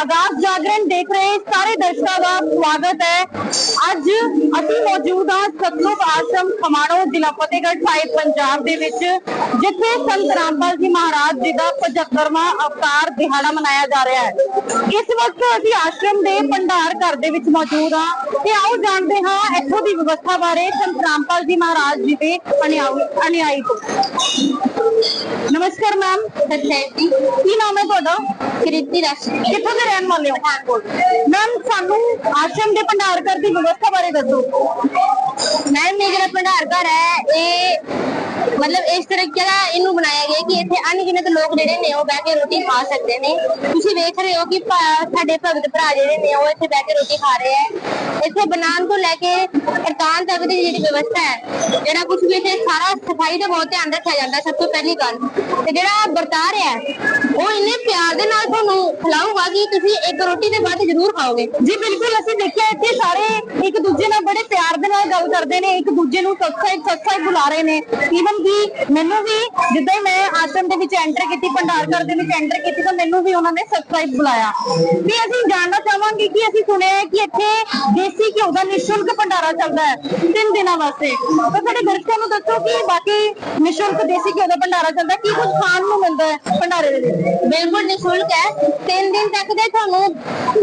ਆਗਾਜ਼ ਜਾਗਰਣ ਦੇਖ ਰਹੇ ਸਾਰੇ ਦਰਸ਼ਕਾਂ ਦਾ ਸਵਾਗਤ ਹੈ। ਅੱਜ ਅਸੀਂ ਮੌਜੂਦ ਹਾਂ ਸਤਲੁਜ ਆਸ਼ਰਮ ਖਮਾਣੋ ਜ਼ਿਲ੍ਹਾ ਫਤਿਹਗੜ੍ਹ ਸਾਹਿਬ ਪੰਜਾਬ ਦੇ ਵਿੱਚ ਜਿੱਥੇ ਸੰਤ ਰਾਮਪਾਲ ਜੀ ਮਹਾਰਾਜ ਜੀ ਦਾ 75ਵਾਂ ਅਵਤਾਰ ਦਿਹਾੜਾ ਮਨਾਇਆ ਜਾ ਰਿਹਾ ਹੈ। ਇਸ ਵਕਤ ਅਸੀਂ ਆਸ਼ਰਮ ਦੇ ਭੰਡਾਰ ਘਰ ਦੇ ਵਿੱਚ ਮੌਜੂਦ ਹਾਂ ਤੇ ਆਓ ਜਾਣਦੇ ਹਾਂ ਇੱਥੋਂ ਦੀ ਵਿਵਸਥਾ ਬਾਰੇ ਸੰਤ ਰਾਮਪਾਲ ਜੀ ਮਹਾਰਾਜ ਜੀ ਦੇ ਅਨੁਯਾਈ ਤੋਂ। ਨਮਸਕਾਰ ਮੈਮ। ਸੱਚੀ ਕੀ ਨਾਮ ਹੈ ਤੁਹਾਡਾ? ਕ੍ਰਿਤੀ ਰਾਸ਼ੀ ਕਿੱਥੋਂ ਦੇ ਰਹਿਣ ਵਾਲੇ ਹੋ। ਮੈਮ ਸਾਨੂੰ ਆਸ਼ਰਮ ਦੇ ਭੰਡਾਰ ਘਰ ਦੀ ਵਿਵਸਥਾ ਬਾਰੇ ਦੱਸੋ। ਮੈਮ ਇਹ ਜਿਹੜਾ ਭੰਡਾਰ ਘਰ ਹੈ, ਇਹ ਮਤਲਬ ਇਸ ਤਰੀਕੇ ਦਾ ਇਹਨੂੰ ਬਣਾਇਆ ਗਿਆ ਕਿ ਇੱਥੇ ਅਣਗਿਣਤ ਲੋਕ ਜਿਹੜੇ ਨੇ ਉਹ ਬਹਿ ਕੇ ਰੋਟੀ ਖਾ ਸਕਦੇ ਨੇ। ਤੁਸੀਂ ਵੇਖ ਰਹੇ ਹੋ ਕਿ ਸਾਡੇ ਭਗਤ ਭਰਾ ਜਿਹੜੇ ਨੇ ਉਹ ਇੱਥੇ ਬਹਿ ਕੇ ਰੋਟੀ ਖਾ ਰਹੇ ਹੈ ਇੱਥੇ ਬਣਾਉਣ ਤੋਂ ਲੈ ਕੇ ਪ੍ਰਕਾਨ ਤੱਕ ਦੀ ਜਿਹੜੀ ਵਿਵਸਥਾ ਹੈ ਜਿਹੜਾ ਕੁਝ ਵੀ ਇੱਥੇ ਸਾਰਾ ਸਫ਼ਾਈ ਦਾ ਬਹੁਤ ਧਿਆਨ ਰੱਖਿਆ ਜਾਂਦਾ ਸਭ ਤੋਂ ਪਹਿਲੀ ਗੱਲ। ਤੇ ਜਿਹੜਾ ਵਰਤਾ ਹੈ ਉਹ ਇੰਨੇ ਪਿਆਰ ਦੇ ਨਾਲ ਤੁਹਾਨੂੰ ਖਿਲਾਊਗਾ ਕਿ ਤੁਸੀਂ ਇੱਕ ਰੋਟੀ ਦੇ ਬਾਅਦ ਜ਼ਰੂਰ ਖਾਓਗੇ। ਜੀ ਬਿਲਕੁਲ, ਅਸੀਂ ਦੇਖਿਆ ਇੱਥੇ ਸਾਰੇ ਇੱਕ ਦੂਜੇ ਨਾਲ ਬੜੇ ਪਿਆਰ ਦੇ ਨਾਲ ਗੱਲ ਕਰਦੇ ਨੇ, ਇੱਕ ਦੂਜੇ ਨੂੰ ਸੱਚਾ ਸਬਸਕ੍ਰਾਈਬ ਬੁਲਾ ਰਹੇ ਨੇ। ਈਵਨ ਕਿ ਮੈਨੂੰ ਵੀ ਜਦੋਂ ਮੈਂ ਆਸ਼ਰਮ ਦੇ ਵਿੱਚ ਐਂਟਰ ਕੀਤੀ ਭੰਡਾਰ ਘਰ ਦੇ ਵਿੱਚ ਐਂਟਰ ਕੀਤੀ ਤਾਂ ਮੈਨੂੰ ਵੀ ਉਹਨਾਂ ਨੇ ਸਬਸਕ੍ਰਾਈਬ ਬੁਲਾਇਆ। ਤੇ ਅਸੀਂ ਜਾਣਨਾ ਚਾਹਾਂਗੇ ਕਿ ਅਸੀਂ ਸੁਣਿਆ ਹੈ ਕਿ ਇੱਥੇ ਦੇਸੀ ਘਿਓ ਦਾ ਨਿਸ਼ੁਲਕ ਭੰਡਾਰਾ ਚੱਲਦਾ ਹੈ ਤਿੰਨ ਦਿਨਾਂ ਵਾਸਤੇ। ਤਾਂ ਸਾਡੇ ਦਰਸ਼ਕਾਂ ਨੂੰ ਦੱਸੋ ਕਿ ਬਾਕੀ ਨਿਸ਼ੁਲਕ ਦੇਸੀ ਘਿਓ ਦਾ ਭੰਡਾਰਾ ਚੱਲਦਾ ਕੀ ਕੁਝ ਖਾਣ ਨੂੰ ਮਿਲਦਾ ਹੈ ਭੰਡਾਰੇ ਦੇ ਵਿੱਚ? ਬਿਲਕੁਲ ਨਿਸ਼ੁਲਕ ਹੈ। ਤਿੰਨ ਦਿਨ ਤੱਕ ਦੇ ਤੁਹਾਨੂੰ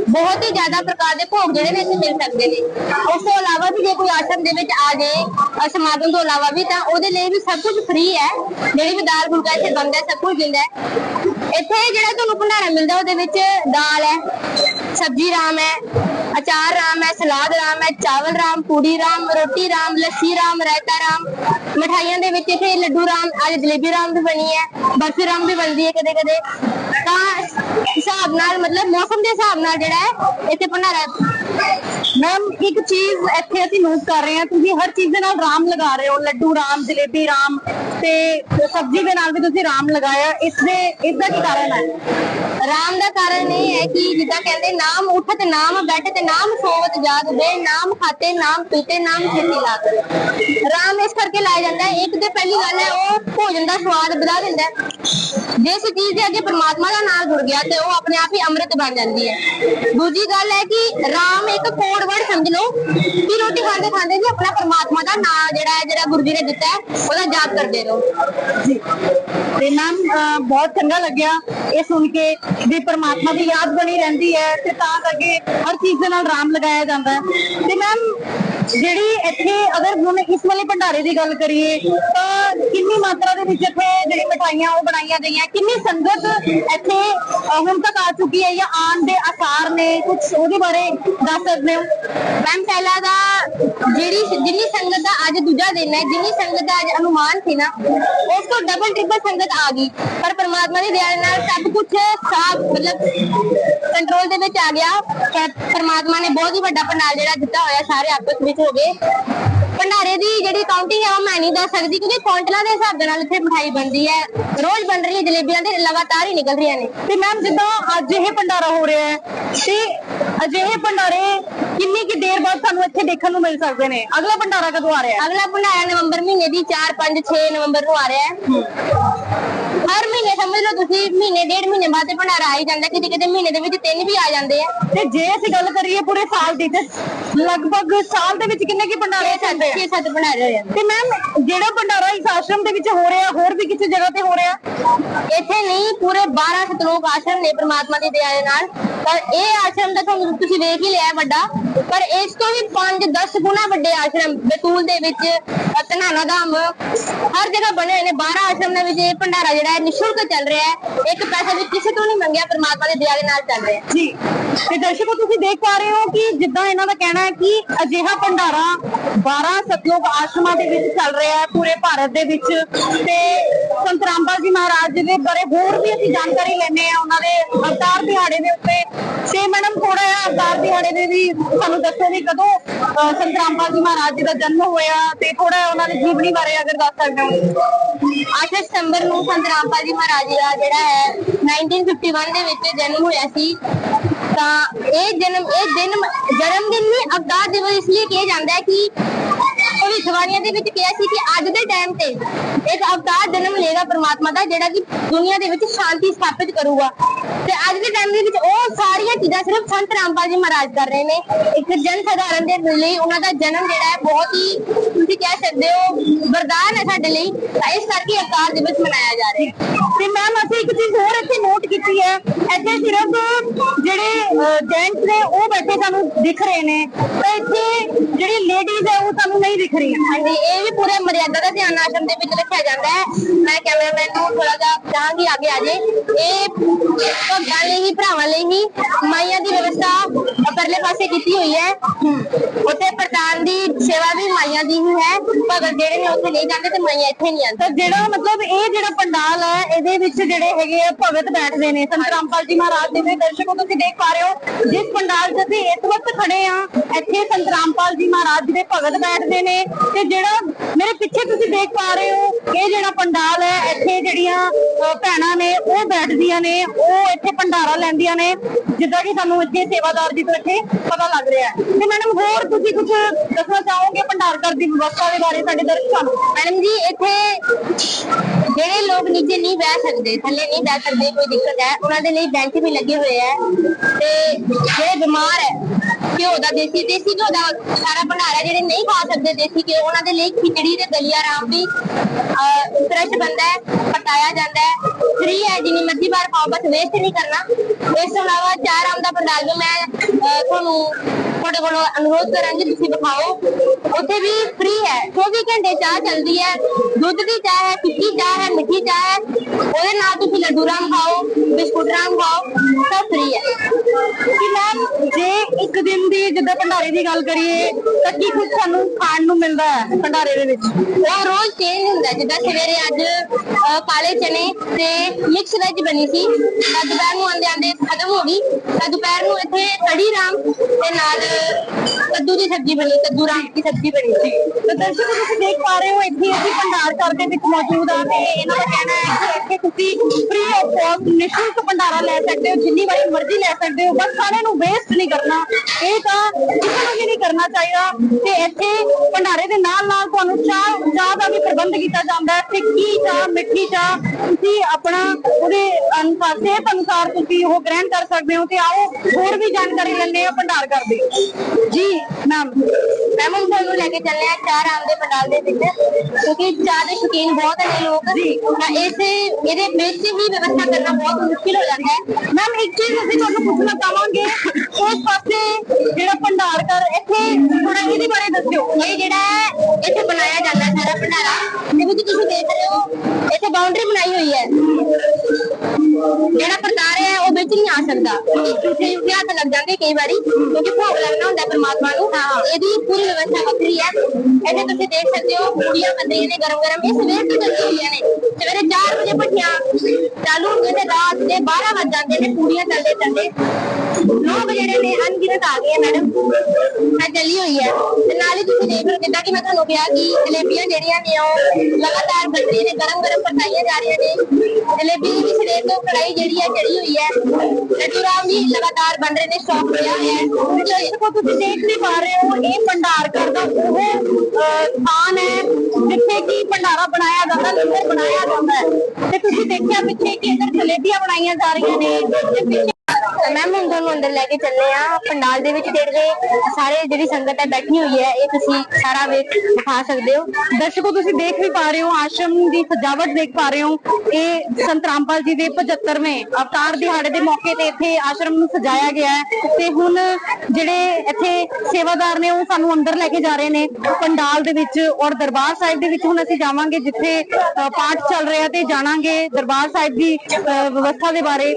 ਬਹੁਤ ਹੀ ਜ਼ਿਆਦਾ ਪ੍ਰਕਾਰ ਦੇ ਭੋਗ ਜਿਹੜੇ ਨੇ ਇੱਥੇ ਮਿਲ ਸਕਦੇ ਨੇ। ਉਸ ਤੋਂ ਇਲਾਵਾ ਵੀ ਜੇ ਕੋਈ ਆਸ਼ਰਮ ਦੇ ਵਿੱਚ ਆ ਜਾਏ ਅ, ਸਮਾਗਮ ਤੋਂ ਇਲਾਵਾ ਵੀ ਤਾਂ ਉਹਦੇ ਲਈ ਵੀ ਸਭ ਕੁਝ ਫ੍ਰੀ ਹੈ। ਜਿਹੜੀ ਵੀ ਦਾਲ ਫੁਲਕਾ ਇੱਥੇ ਬੰਦਾ ਸਭ ਕੁਝ ਦਿੰਦਾ ਹੈ। ਇੱਥੇ ਜਿਹੜਾ ਤੁਹਾਨੂੰ ਭੰਡਾਰਾ ਮਿਲਦਾ, ਉਹਦੇ ਵਿੱਚ ਦਾਲ ਹੈ, ਸਬਜੀ ਰਾਮ ਹੈ, ਅਚਾਰ ਸਲਾਦ ਰਾਮ ਹੈ, ਚਾਵਲ ਰਾਮ, ਪੂੜੀ ਰਾਮ, ਰੋਟੀ ਰਾਮ, ਲੱਸੀ ਰਾਮ, ਰਾਇਤਾ ਰਾਮ। ਮਠਾਈਆਂ ਦੇ ਵਿੱਚ ਇੱਥੇ ਲੱਡੂ ਰਾਮ, ਅੱਜ ਜਲੇਬੀ ਰਾਮ ਵੀ ਬਣੀ ਹੈ, ਬਰਫੀ ਰਾਮ ਵੀ ਬਣਦੀ ਹੈ ਕਦੇ ਕਦੇ। ਤਾਂ ਹਿਸਾਬ ਨਾਲ, ਮਤਲਬ ਮੌਸਮ ਦੇ ਹਿਸਾਬ ਨਾਲ ਜਿਹੜਾ ਹੈ, ਇੱਥੇ ਭੰਡਾਰਾ ਮੈਮ, ਇੱਕ ਚੀਜ਼ ਇੱਥੇ ਅਸੀਂ ਨੋਟ ਕਰ ਰਹੇ ਹਾਂ, ਤੁਸੀਂ ਹਰ ਚੀਜ਼ ਦੇ ਨਾਲ ਰਾਮ ਲਗਾ ਰਹੇ ਹੋ, ਲੱਡੂ ਰਾਮ, ਜਲੇਬੀ ਰਾਮ ਤੇ ਸਬਜ਼ੀ ਦੇ ਨਾਲ ਵੀ ਤੁਸੀਂ ਰਾਮ ਲਗਾਇਆ ਇਸ ਦੇ ਇਸ ਦਾ ਕੀ ਕਾਰਨ ਹੈ? ਰਾਮ ਦਾ ਕਾਰਨ ਇਹ ਹੈ ਕਿ ਜਿੱਦਾਂ ਕਹਿੰਦੇ, ਨਾਮ ਉਠਤ ਨਾਮ ਬੈਠ ਤੇ ਨਾਮ, ਸੋਵਤ ਜਾਗ ਵੇ ਨਾਮ ਖਾਤੇ, ਨਾਮ ਪੀਤੇ, ਨਾਮ ਖੇਤੀ ਲਾਗ ਰਾਮ ਇਸ ਕਰਕੇ ਲਾਇਆ ਜਾਂਦਾ ਹੈ, ਇੱਕ ਤੇ ਪਹਿਲੀ ਗੱਲ ਹੈ, ਉਹ ਭੋਜਨ ਦਾ ਸਵਾਦ ਵਧਾ ਦਿੰਦਾ ਹੈ। ਜਿਸ ਚੀਜ਼ ਦੇ ਅੱਗੇ ਪ੍ਰਮਾਤਮਾ ਦਾ ਨਾਮ ਜੁੜ ਗਿਆ ਤੇ ਉਹ ਆਪਣੇ ਆਪ ਹੀ ਅੰਮ੍ਰਿਤ ਬਣ ਜਾਂਦੀ ਹੈ। ਦੂਜੀ ਗੱਲ ਹੈ ਕਿ ਰਾਮ ਇੱਕ ਕੋਡ ਵਰਡ ਸਮਝ ਲਓ ਕਿ ਰੋਟੀ ਖਾਂਦੇ ਖਾਂਦੇ ਵੀ ਆਪਣਾ ਪ੍ਰਮਾਤਮਾ ਦਾ ਨਾਮ ਜਿਹੜਾ ਹੈ, ਜਿਹੜਾ ਗੁਰੂ ਜੀ ਨੇ ਦਿੱਤਾ ਹੈ, ਉਹਦਾ ਯਾਦ ਕਰਦੇ ਰਹੋ। ਜੀ। ਤੇ ਮੈਮ ਬਹੁਤ ਚੰਗਾ ਲੱਗਿਆ ਇਹ ਸੁਣ ਕੇ, ਵੀ ਪਰਮਾਤਮਾ ਦੀ ਯਾਦ ਬਣੀ ਰਹਿੰਦੀ ਹੈ ਤੇ ਤਾਂ ਕਰਕੇ ਹਰ ਚੀਜ਼ ਦੇ ਨਾਲ ਰਾਮ ਲਗਾਇਆ ਜਾਂਦਾ ਹੈ। ਤੇ ਮੈਮ ਜਿਹੜੀ ਇੱਥੇ ਅਗਰ ਹੁਣ ਇਸ ਵਾਲੇ ਭੰਡਾਰੇ ਦੀ ਗੱਲ ਕਰੀਏ, ਤਾਂ ਕਿੰਨੀ ਮਾਤਰਾ ਦੇ ਵਿੱਚ ਇੱਥੇ ਜਿਹੜੀ ਮਠਾਈਆਂ ਉਹ ਬਣਾਈਆਂ ਗਈਆਂ? ਕਿੰਨੀ ਸੰਗਤ ਇੱਥੇ ਹੁਣ ਤੱਕ ਆ ਚੁੱਕੀ ਹੈ ਜਾਂ ਆਉਣ ਦੇ ਆਸਾਰ ਨੇ? ਕੁਝ ਉਹਦੇ ਬਾਰੇ ਦੱਸ ਸਕਦੇ ਹੋ? ਮੈਮ ਪਹਿਲਾਂ ਦਾ ਜਿਹੜੀ, ਜਿੰਨੀ ਸੰਗਤ ਦਾ ਅੱਜ ਦੂਜਾ ਦਿਨ ਹੈ, ਜਿੰਨੀ ਸੰਗਤ ਦਾ ਅੱਜ ਅਨੁਮਾਨ ਸੀ ਨਾ, ਉਸ ਤੋਂ ਡਬਲ ਟ੍ਰਿਪਲ ਸੰਗਤ ਆ ਗਈ। ਪਰ ਪਰਮਾਤਮਾ ਦੀ ਦਇਆ ਨਾਲ ਸਭ ਕੁਝ ਸਾਫ਼, ਮਤਲਬ ਕੰਟਰੋਲ ਦੇ ਵਿੱਚ ਆ ਗਿਆ। ਪਰ ਪਰਮਾਤਮਾ ਨੇ ਬਹੁਤ ਹੀ ਵੱਡਾ ਪੰਡਾਲ ਜਿਹੜਾ ਦਿੱਤਾ ਹੋਇਆ ਸਾਰੇ ਆਪਸ ਵਿੱਚ ਹੋ ਗਏ। ਭੰਡਾਰੇ ਦੀ ਜਿਹੜੀ ਕਾਊਂਟਿੰਗ ਹੈ ਉਹ ਮੈਂ ਨਹੀਂ ਦੱਸ ਸਕਦੀ ਕਿਉਂਕਿ ਕੁਆਂਟਲਾਂ ਦੇ ਹਿਸਾਬ ਦੇ ਨਾਲ ਇੱਥੇ ਮਠਾਈ ਬਣਦੀ ਹੈ। ਰੋਜ਼ ਬਣ ਰਹੀ ਹੈ ਜਲੇਬੀਆਂ ਤੇ ਲਗਾਤਾਰ ਹੀ ਨਿਕਲ ਰਹੀਆਂ ਨੇ। ਤੇ ਮੈਮ ਜਿੱਦਾਂ ਅੱਜ ਇਹ ਭੰਡਾਰਾ ਹੋ ਰਿਹਾ ਹੈ ਤੇ ਅਜਿਹੇ ਭੰਡਾਰੇ ਕਿੰਨੀ ਕਿ ਦੇਰ ਬਾਅਦ ਸਾਨੂੰ ਇੱਥੇ ਦੇਖਣ ਨੂੰ ਮਿਲ ਸਕਦੇ ਨੇ? ਅਗਲਾ ਭੰਡਾਰਾ ਕਦੋਂ ਆ ਰਿਹਾ ਹੈ? ਅਗਲਾ ਭੰਡਾਰਾ ਨਵੰਬਰ ਮਹੀਨੇ ਦੀ 4 5 6 ਨਵੰਬਰ ਨੂੰ ਆ ਰਿਹਾ ਹੈ। ਹਰ ਮਹੀਨੇ ਸਮਝ ਲਓ ਤੁਸੀਂ, ਮਹੀਨੇ, ਡੇਢ ਮਹੀਨੇ ਬਾਅਦ ਇਹ ਭੰਡਾਰਾ ਆ ਹੀ ਜਾਂਦਾ ਕਿਤੇ ਕਿਤੇ ਮਹੀਨੇ ਦੇ ਵਿੱਚ ਤਿੰਨ ਵੀ ਆ ਜਾਂਦੇ ਆ। ਤੇ ਜੇ ਅਸੀਂ ਗੱਲ ਕਰੀਏ ਪੂਰੇ ਸਾਲ ਦੀ ਤੇ ਲਗਭਗ ਸਾਲ ਦੇ ਵਿੱਚ ਕਿੰਨੇ ਕੀ ਭੰਡਾਰੇ ਚੱਲਦੇ ਆ? 6-7 ਭੰਡਾਰੇ ਹੋ ਜਾਂਦੇ ਤੇ ਮੈਮ ਜਿਹੜਾ ਭੰਡਾਰਾ ਇਸ ਆਸ਼ਰਮ ਦੇ ਵਿੱਚ ਹੋ ਰਿਹਾ ਹੋਰ ਵੀ ਕਿਸੇ ਜਗ੍ਹਾ ਤੇ ਹੋ ਰਿਹਾ? ਇੱਥੇ ਨਹੀਂ ਪੂਰੇ 12 ਸਤਲੋਕ ਆਸ਼ਰਮ ਨੇ ਪ੍ਰਮਾਤਮਾ ਦੀ ਦਇਆ ਦੇ ਨਾਲ। ਪਰ ਇਹ ਆਸ਼ਰਮ ਤਾਂ ਤੁਹਾਨੂੰ ਤੁਸੀਂ ਵੇਖ ਹੀ ਲਿਆ ਵੱਡਾ। ਪਰ ਇਸ ਤੋਂ ਵੀ 5-10 ਗੁਣਾ ਵੱਡੇ ਆਸ਼ਰਮ ਬਤੂਲ ਦੇ ਵਿੱਚ ਅ, ਧਨਾਨਾ ਧਾਮ ਹਰ ਜਗ੍ਹਾ ਬਣੇ ਹੋਏ ਨੇ। 12 ਆਸ਼ਰਮ ਦੇ ਵਿੱਚ ਇਹ ਭੰਡਾਰਾ ਜਿਹੜਾ ਹੈ ਨਿਸ਼ੁਲਕ ਚੱਲ ਰਿਹਾ ਹੈ। ਇੱਕ ਪੈਸਾ ਵੀ ਕਿਸੇ ਤੋਂ ਨਹੀਂ ਮੰਗਿਆ ਪ੍ਰਮਾਤਮਾ ਦੀ ਦਇਆ ਦੇ ਨਾਲ ਚੱਲ ਰਿਹਾ ਹੈ। ਜੀ। ਤੇ ਦਰਸ਼ਕੋ, ਤੁਸੀਂ ਦੇਖ ਪਾ ਰਹੇ ਹੋ ਕਿ ਜਿੱਦਾਂ ਇਹਨਾਂ ਦਾ ਕਹਿਣਾ ਹੈ ਕਿ ਅਜਿਹਾ ਭੰਡਾਰਾ 12 ਸਤਲੋਕ ਆਸ਼ਰਮਾਂ ਦੇ ਵਿੱਚ ਚੱਲ ਰਿਹਾ ਹੈ ਪੂਰੇ ਭਾਰਤ ਦੇ ਵਿੱਚ ਤੇ ਸੰਤ ਰਾਮਪਾਲ ਜੀ ਮਹਾਰਾਜ ਦੇ ਬਾਰੇ ਹੋਰ ਵੀ ਅਸੀਂ ਜਾਣਕਾਰੀ ਲੈਣੇ ਆ ਉਹਨਾਂ ਦੇ ਅਵਤਾਰ ਦਿਹਾੜੇ ਦੇ ਉੱਤੇ। ਤੇ ਮੈਡਮ ਥੋੜਾ ਜਿਹਾ ਅਵਤਾਰ ਦਿਹਾੜੇ ਦੇ ਵੀ ਸਾਨੂੰ ਦੱਸੋ ਵੀ ਕਦੋਂ ਸੰਤ ਰਾਮਪਾਲ ਜੀ ਮਹਾਰਾਜ ਜੀ ਦਾ ਜਨਮ ਹੋਇਆ ਤੇ ਥੋੜਾ ਉਹਨਾਂ ਦੀ ਜੀਵਨੀ ਬਾਰੇ ਅਗਰ ਦੱਸ ਸਕਦੇ ਹੋ। 8 ਸਤੰਬਰ ਨੂੰ ਸੰਤ ਰਾਮਪਾਲ ਜੀ ਮਹਾਰਾਜ ਜੀ ਦਾ ਜਿਹੜਾ ਹੈ 1951 ਦੇ ਵਿੱਚ ਜਨਮ ਹੋਇਆ ਸੀ। ਤਾਂ ਇਹ ਜਨਮ ਇਹ ਦਿਨ ਜਨਮ ਦਿਨ ਵੀ ਅਵਤਾਰ ਦਿਵਸ ਇਸ ਲਈ ਕਿਹਾ ਜਾਂਦਾ ਹੈ ਕਿ ਭਵਿੱਖਬਾਣੀਆਂ ਦੇ ਵਿੱਚ ਕਿਹਾ ਸੀ ਕਿ ਅੱਜ ਦੇ ਟਾਈਮ ਤੇ ਇੱਕ ਅਵਤਾਰ ਜਨਮ ਲਏਗਾ ਪ੍ਰਮਾਤਮਾ ਦਾ, ਜਿਹੜਾ ਕਿ ਦੁਨੀਆ ਦੇ ਵਿੱਚ ਸ਼ਾਂਤੀ ਸਥਾਪਿਤ ਕਰੂਗਾ। ਤੇ ਅੱਜ ਦੇ ਟਾਈਮ ਦੇ ਵਿੱਚ ਉਹ ਸਾਰੀਆਂ ਚੀਜ਼ਾਂ ਸਿਰਫ ਸੰਤ ਰਾਮਪਾਲ ਜੀ ਮਹਾਰਾਜ ਕਰ ਰਹੇ ਨੇ। ਇੱਕ ਜਨ ਸਾਧਾਰਨ ਦੇ ਲਈ ਉਹਨਾਂ ਦਾ ਜਨਮ ਜਿਹੜਾ ਹੈ, ਬਹੁਤ ਹੀ ਤੁਸੀਂ ਕਹਿ ਸਕਦੇ ਹੋ, ਵਰਦਾਨ ਹੈ ਸਾਡੇ ਲਈ। ਤਾਂ ਇਸ ਕਰਕੇ ਅਵਤਾਰ ਦਿਵਸ ਮਨਾਇਆ ਜਾ ਰਿਹਾ ਹੈ। ਤੇ ਮੈਮ ਅਸੀਂ ਇੱਕ ਚੀਜ਼ ਹੋਰ ਇੱਥੇ ਨੋਟ ਕੀਤੀ ਹੈ। ਇੱਥੇ ਸਿਰਫ ਜਿਹੜੇ ਜੈਂਟਸ ਨੇ ਉਹ ਬੈਠੇ ਸਾਨੂੰ ਦਿਖ ਰਹੇ ਨੇ। ਤੇ ਇੱਥੇ ਜਿਹੜੀ ਲੇਡੀਜ਼ ਹੈ, ਉਹ ਸਾਨੂੰ ਨਹੀਂ ਦਿਖ ਰਹੀਆਂ। ਹਾਂਜੀ, ਇਹ ਵੀ ਪੂਰੇ ਮਰਿਆਦਾ ਦਾ ਧਿਆਨ ਆਸ਼ਰਮ ਦੇ ਵਿੱਚ ਰੱਖਿਆ ਜਾਂਦਾ ਹੈ। ਮੈਂ ਕੈਮਰਾਮੈਨ ਨੂੰ ਥੋੜਾ ਜਿਹਾ ਚਾਹਾਂਗੀ ਅੱਗੇ ਆ ਜੇ। ਇਹ ਭਗਤਾਂ ਲਈ ਹੀ, ਭਰਾਵਾਂ ਲਈ ਹੀ ਮਾਈਆਂ ਦੀ ਵਿਵਸਥਾ ਪਰਲੇ ਪਾਸੇ ਕੀਤੀ ਹੋਈ ਹੈ। ਉੱਥੇ ਪ੍ਰਧਾਨ ਦੀ ਸੇਵਾ ਵੀ ਮਾਈਆਂ ਦੀ ਹੀ ਹੈ। ਭਗਤ ਜਿਹੜੇ ਨੇ ਉੱਥੇ ਨਹੀਂ ਜਾਂਦੇ ਤੇ ਮਾਈਆਂ ਇੱਥੇ ਨਹੀਂ ਆਉਂਦੀਆਂ। ਤਾਂ ਜਿਹੜਾ ਮਤਲਬ ਇਹ ਜਿਹੜਾ ਪੰਡਾਲ ਹੈ, ਇਹਦੇ ਵਿੱਚ ਜਿਹੜੇ ਹੈਗੇ ਆ ਭਗਤ ਬੈਠਦੇ ਨੇ, ਸੰਤ ਰਾਮਪਾਲ ਜੀ ਮਹਾਰਾਜ ਜੀ ਦੇ ਦਰਸ਼ਕੋ ਤੁਸੀਂ ਦੇਖ ਪਾ ਰਹੇ ਹੋ। ਜਿਸ ਪੰਡਾਲ 'ਚ ਅਸੀਂ ਇਸ ਵਕਤ ਖੜੇ ਆ, ਇੱਥੇ ਸੰਤ ਰਾਮਪਾਲ ਜੀ ਮਹਾਰਾਜ ਜੀ ਦੇ ਭਗਤ ਬੈਠਦੇ ਨੇ। ਤੇ ਜਿਹੜਾ ਮੇਰੇ ਪਿੱਛੇ ਤੁਸੀਂ ਦੇਖ ਪਾ ਰਹੇ ਹੋ, ਇਹ ਜਿਹੜਾ ਪੰਡਾਲ ਹੈ, ਇੱਥੇ ਜਿਹੜੀਆਂ ਭੈਣਾਂ ਨੇ, ਉਹ ਬੈਠਦੀਆਂ ਨੇ, ਉਹ ਇੱਥੇ ਭੰਡਾਰਾ ਲੈਂਦੀਆਂ ਨੇ, ਜਿੱਦਾਂ ਕਿ ਸਾਨੂੰ ਇੱਥੇ ਸੇਵਾਦਾਰ ਜੀ ਤੋਂ ਇੱਥੇ ਪਤਾ ਲੱਗ ਰਿਹਾ ਹੈ। ਤੇ ਮੈਡਮ, ਹੋਰ ਤੁਸੀਂ ਕੁਝ ਦੱਸਣਾ ਚਾਹੋਗੇ ਭੰਡਾਰ ਦੀ ਵਿਵਸਥਾ ਦੇ ਬਾਰੇ ਸਾਡੇ ਦਰਸ਼ਕਾਂ ਨੂੰ? ਮੈਡਮ ਜੀ, ਇੱਥੇ ਜਿਹੜੇ ਲੋਕ ਨੀਚੇ ਨਹੀਂ ਬਹਿ ਸਕਦੇ, ਥੱਲੇ ਨਹੀਂ ਬਹਿ ਸਕਦੇ, ਕੋਈ ਦਿੱਕਤ ਹੈ, ਉਹਨਾਂ ਦੇ ਲਈ ਬੈਂਚ ਵੀ ਲੱਗੇ ਹੋਏ ਹੈ। ਤੇ ਜਿਹੜੇ ਬਿਮਾਰ ਹੈ, ਘਿਓ ਦਾ ਦੇਸੀ ਦੇਸੀ ਘਿਓ ਦਾ ਸਾਰਾ ਭੰਡਾਰਾ ਜਿਹੜੇ ਨਹੀਂ ਖਾ ਸਕਦੇ, ਦੇਸੀ ਘਿਓ ਉਹਨਾਂ ਦੇ ਲਈ ਖਿਚੜੀ ਤੇ ਦਲੀਆ ਰਾਮ ਵੀ ਫਰੈਸ਼ ਬੰਦਾ ਹੈ, ਪਟਾਇਆ ਜਾਂਦਾ ਹੈ। ਫ੍ਰੀ ਹੈ, ਜਿੰਨੀ ਮਰਜ਼ੀ ਵਾਰ ਪਾਓ ਬਸ ਵੇਸਟ ਨਹੀਂ ਕਰਨਾ। ਇਸ ਤੋਂ ਇਲਾਵਾ ਚਾਰ ਆਮ ਦਾ ਪੰਡਾਲ ਵੀ ਮੈਂ ਤੁਹਾਨੂੰ ਤੁਹਾਡੇ ਕੋਲੋਂ ਅਨੁਰੋਧ ਕਰਾਂਗੀ, ਤੁਸੀਂ ਵਿਖਾਓ। ਉੱਥੇ ਵੀ ਹੈ 24 ਘੰਟੇ ਚਾਹ ਚੱਲਦੀ ਹੈ। ਦੁੱਧ ਦੀ ਚਾਹ ਹੈ ਫਿੱਕੀ ਚਾਹ ਹੈ, ਮਿੱਠੀ ਚਾਹ ਹੈ। ਉਹਦੇ ਨਾਲ ਤੁਸੀਂ ਲੱਡੂ ਰਾਮ ਖਾਓ, ਬਿਸਕੁਟ ਰਾਮ ਖਾਓ, ਸਭ ਫ੍ਰੀ ਹੈ। ਕਿ ਮੈਮ ਜੇ ਇੱਕ ਦਿਨ ਦੀ ਜਿੱਦਾਂ ਭੰਡਾਰੇ ਦੀ ਗੱਲ ਕਰੀਏ, ਤਾਂ ਕੀ ਕੁਝ ਸਾਨੂੰ ਖਾਣ ਨੂੰ ਮਿਲਦਾ ਹੈ ਭੰਡਾਰੇ ਦੇ ਵਿੱਚ? ਉਹ ਰੋਜ਼ ਚੇਂਜ ਹੁੰਦਾ ਜਿੱਦਾਂ ਸਵੇਰੇ ਅੱਜ ਕਾਲੇ ਚਨੇ ਤੇ ਮਿਕਸ ਵੈਜ ਬਣੀ ਸੀ। ਤਾਂ ਦੁਪਹਿਰ ਨੂੰ ਆਂਦੇ ਆਂਦੇ ਖਤਮ ਹੋ ਗਈ। ਤਾਂ ਦੁਪਹਿਰ ਨੂੰ ਇੱਥੇ ਕੜੀ ਰਾਮ ਤੇ ਨਾਲ ਕੱਦੂ ਦੀ ਸਬਜ਼ੀ ਬਣੀ, ਕੱਦੂ ਰਾਮ ਦੀ ਸਬਜ਼ੀ ਬਣੀ ਸੀ। ਦਰਸ਼ਕੋ ਤੁਸੀਂ ਦੇਖ ਪਾ ਰਹੇ ਹੋ, ਇੱਥੇ ਅਸੀਂ ਭੰਡਾਰ ਦੇ ਵਿੱਚ ਮੌਜੂਦ ਆ ਤੇ ਇਹਨਾਂ ਦਾ ਕਹਿਣਾ ਹੈ ਕਿ ਇੱਥੇ ਤੁਸੀਂ ਫ੍ਰੀ ਆਫ ਕਾਸਟ ਨਿਸ਼ੁਲਕ ਭੰਡਾਰਾ ਲੈ ਸਕਦੇ ਹੋ, ਜਿੰਨੀ ਵਾਰੀ ਮਰਜ਼ੀ ਲੈ ਸਕਦੇ ਹੋ, ਬਸ ਖਾਣੇ ਨੂੰ ਵੇਸਟ ਨਹੀਂ ਕਰਨਾ। ਇਹ ਤਾਂ ਕਿਸੇ ਨੂੰ ਵੀ ਨਹੀਂ ਕਰਨਾ ਚਾਹੀਦਾ ਤੇ ਇੱਥੇ ਭੰਡਾਰੇ ਦੇ ਨਾਲ ਨਾਲ ਤੁਹਾਨੂੰ ਚਾਹ ਚਾਹ ਦਾ ਵੀ ਪ੍ਰਬੰਧ ਕੀਤਾ ਜਾਂਦਾ ਹੈ ਫਿੱਕੀ ਚਾਹ, ਮਿੱਠੀ ਚਾਹ। ਤੁਸੀਂ ਆਪਣਾ ਉਹਦੇ ਅਨੁਸਾਰ, ਸਿਹਤ ਅਨੁਸਾਰ ਤੁਸੀਂ ਉਹ ਗ੍ਰਹਿਣ ਕਰ ਸਕਦੇ ਹੋ ਤੇ ਆਓ, ਹੋਰ ਵੀ ਜਾਣਕਾਰੀ ਲੈਣੇ ਆ ਭੰਡਾਰ ਕਰਦੇ ਜੀ ਮੈਮ ਮੈਂ ਹੁਣ ਲੈ ਕੇ ਚੱਲੇ ਆ ਚਾਰ ਆਮ ਪੰਡਾਲ ਦੇ ਵਿੱਚ ਕਿਉਂਕਿ ਚਾਹ ਦੇ ਸ਼ੌਕੀਨ ਬਹੁਤ ਨੇ ਲੋਕ। ਤਾਂ ਇਸੇ ਇਹਦੇ ਵਿੱਚ ਹੀ ਵਿਵਸਥਾ ਕਰਨਾ ਬਹੁਤ ਮੁਸ਼ਕਿਲ ਹੋ ਜਾਂਦਾ ਹੈ। ਮੈਮ ਇੱਕ ਚੀਜ਼ ਅਸੀਂ ਤੁਹਾਨੂੰ ਪੁੱਛਣਾ ਚਾਹਾਂਗੇ। ਉਸ ਪਾਸੇ ਜਿਹੜਾ ਭੰਡਾਰ ਘਰ ਇੱਥੇ ਥੋੜਾ ਇਹਦੇ ਬਾਰੇ ਦੱਸਿਓ। ਇਹ ਜਿਹੜਾ ਹੈ, ਇੱਥੇ ਬਣਾਇਆ ਜਾਂਦਾ ਸਾਰਾ ਭੰਡਾਰਾ। ਦੇ ਵਿੱਚ ਤੁਸੀਂ ਦੇਖ ਰਹੇ ਹੋ, ਇੱਥੇ ਬਾਉਂਡਰੀ ਬਣਾਈ ਹੋਈ ਹੈ। ਵਿੱਚ ਨਹੀਂ ਆ ਸਕਦਾ ਹੱਥ ਲੱਗ ਜਾਂਦੇ ਕਈ ਵਾਰੀ, ਕਿਉਂਕਿ ਭੋਗ ਲੱਗਣਾ ਹੁੰਦਾ ਪਰਮਾਤਮਾ ਨੂੰ। ਇਹਦੀ ਪੂਰੀ ਵਿਵਸਥਾ ਵੱਖਰੀ ਹੈ ਇੱਥੇ ਤੁਸੀਂ ਦੇਖ ਸਕਦੇ ਹੋ, ਪੂੜੀਆਂ ਬੰਦੀਆਂ ਨੇ ਗਰਮ ਗਰਮ ਇਹ ਸਵੇਰ ਤੋਂ ਚੱਲੀ ਹੋਈਆਂ ਨੇ। ਸਵੇਰੇ 4 ਵਜੇ ਭੱਠੀਆਂ ਚਾਲੂ ਹੁੰਦੀਆਂ ਤੇ ਰਾਤ ਦੇ 12 ਵੱਜ ਜਾਂਦੇ ਨੇ ਪੂੜੀਆਂ ਚੱਲਦੇ ਚੱਲਦੇ ਲੋਕ ਜਿਹੜੇ ਨੇ ਅਣਗਿਣਤ ਆ ਗਏ ਆ ਮੈਡਮ ਮੈਂ ਚੱਲੀ ਹੋਈ ਹੈ ਤੇ ਨਾਲ ਹੀ ਤੁਸੀਂ ਦੇਖ ਲਓ ਜਿੱਦਾਂ ਕਿ ਮੈਂ ਤੁਹਾਨੂੰ ਕਿਹਾ ਕਿ ਜਲੇਬੀਆਂ ਜਿਹੜੀਆਂ ਨੇ ਉਹ ਲਗਾਤਾਰ ਬਣ ਰਹੀਆਂ ਨੇ ਗਰਮ ਗਰਮ ਪਕਾਈਆਂ ਜਾ ਰਹੀਆਂ ਨੇ। ਜਲੇਬੀ ਦੀ ਸਵੇਰ ਤੋਂ ਕੜਾਈ ਜਿਹੜੀ ਹੈ ਚੜੀ ਹੋਈ ਹੈ ਲੱਡੂ ਰਾਮ ਵੀ ਲਗਾਤਾਰ ਬਣ ਰਹੇ ਨੇ ਸ਼ੌਕ ਪਿਆ ਹੈ। ਦਰਸ਼ਕੋ ਤੁਸੀਂ ਦੇਖ ਨਹੀਂ ਪਾ ਰਹੇ ਹੋ ਇਹ ਭੰਡਾਰ ਘਰ ਦਾ ਉਹ ਅਹ, ਹੈ। ਜਿੱਥੇ ਕਿ ਭੰਡਾਰਾ ਬਣਾਇਆ ਜਾਂਦਾ ਲੰਗਰ ਬਣਾਇਆ ਜਾਂਦਾ ਤੇ ਤੁਸੀਂ ਦੇਖਿਆ ਪਿੱਛੇ ਕਿ ਇੱਧਰ ਜਲੇਬੀਆਂ ਬਣਾਈਆਂ ਜਾ ਰਹੀਆਂ ਨੇ ਤੇ ਪਿੱਛੇ ਤਾਂ ਮੈਮ ਹੁਣ ਤੁਹਾਨੂੰ ਅੰਦਰ ਲੈ ਕੇ ਚੱਲੇ ਆ ਪੰਡਾਲ ਦੇ ਵਿੱਚ ਜਿਹੜੇ ਸਾਰੇ ਜਿਹੜੀ ਸੰਗਤ ਹੈ ਬੈਠੀ ਹੋਈ ਹੈ ਇਹ ਤੁਸੀਂ ਸਾਰਾ ਵੇਖ ਦਿਖਾ ਸਕਦੇ ਹੋ। ਦਰਸ਼ਕੋ ਤੁਸੀਂ ਦੇਖ ਵੀ ਪਾ ਰਹੇ ਹੋ ਆਸ਼ਰਮ ਦੀ ਸਜਾਵਟ ਦੇਖ ਪਾ ਰਹੇ ਹੋ। ਇਹ ਸੰਤ ਰਾਮਪਾਲ ਜੀ ਦੇ 75ਵੇਂ ਅਵਤਾਰ ਦਿਹਾੜੇ ਦੇ ਮੌਕੇ ਤੇ ਇੱਥੇ ਆਸ਼ਰਮ ਨੂੰ ਸਜਾਇਆ ਗਿਆ ਹੈ। ਤੇ ਹੁਣ ਜਿਹੜੇ ਇੱਥੇ ਸੇਵਾਦਾਰ ਨੇ ਉਹ ਸਾਨੂੰ ਅੰਦਰ ਲੈ ਕੇ ਜਾ ਰਹੇ ਨੇ ਪੰਡਾਲ ਦੇ ਵਿੱਚ ਔਰ ਦਰਬਾਰ ਸਾਹਿਬ ਦੇ ਵਿੱਚ। ਹੁਣ ਅਸੀਂ ਜਾਵਾਂਗੇ ਜਿੱਥੇ ਪਾਠ ਚੱਲ ਰਿਹਾ ਤੇ ਜਾਣਾਂਗੇ ਦਰਬਾਰ ਸਾਹਿਬ ਦੀ ਅ, ਵਿਵਸਥਾ ਦੇ ਬਾਰੇ।